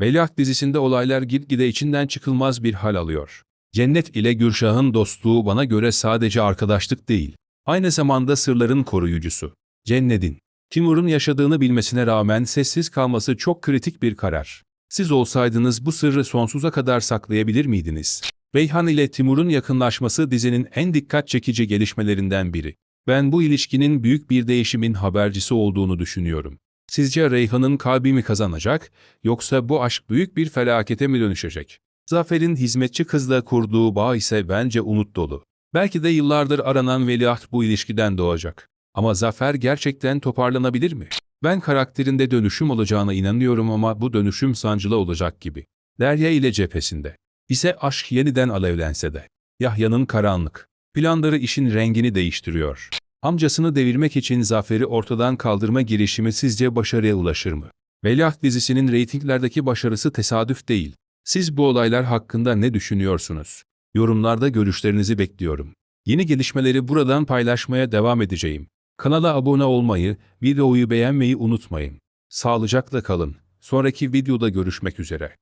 Veliaht dizisinde olaylar gitgide içinden çıkılmaz bir hal alıyor. Cennet ile Gürşah'ın dostluğu bana göre sadece arkadaşlık değil, aynı zamanda sırların koruyucusu. Cennet'in, Timur'un yaşadığını bilmesine rağmen sessiz kalması çok kritik bir karar. Siz olsaydınız bu sırrı sonsuza kadar saklayabilir miydiniz? Reyhan ile Timur'un yakınlaşması dizinin en dikkat çekici gelişmelerinden biri. Ben bu ilişkinin büyük bir değişimin habercisi olduğunu düşünüyorum. Sizce Reyhan'ın kalbi mi kazanacak, yoksa bu aşk büyük bir felakete mi dönüşecek? Zafer'in hizmetçi kızla kurduğu bağ ise bence umut dolu. Belki de yıllardır aranan veliaht bu ilişkiden doğacak. Ama Zafer gerçekten toparlanabilir mi? Ben karakterinde dönüşüm olacağına inanıyorum ama bu dönüşüm sancılı olacak gibi. Derya ile cephesinde. İse aşk yeniden alevlense de. Yahya'nın karanlık. Planları işin rengini değiştiriyor. Amcasını devirmek için Zafer'i ortadan kaldırma girişimi sizce başarıya ulaşır mı? Veliaht dizisinin reytinglerdeki başarısı tesadüf değil. Siz bu olaylar hakkında ne düşünüyorsunuz? Yorumlarda görüşlerinizi bekliyorum. Yeni gelişmeleri buradan paylaşmaya devam edeceğim. Kanala abone olmayı, videoyu beğenmeyi unutmayın. Sağlıcakla kalın. Sonraki videoda görüşmek üzere.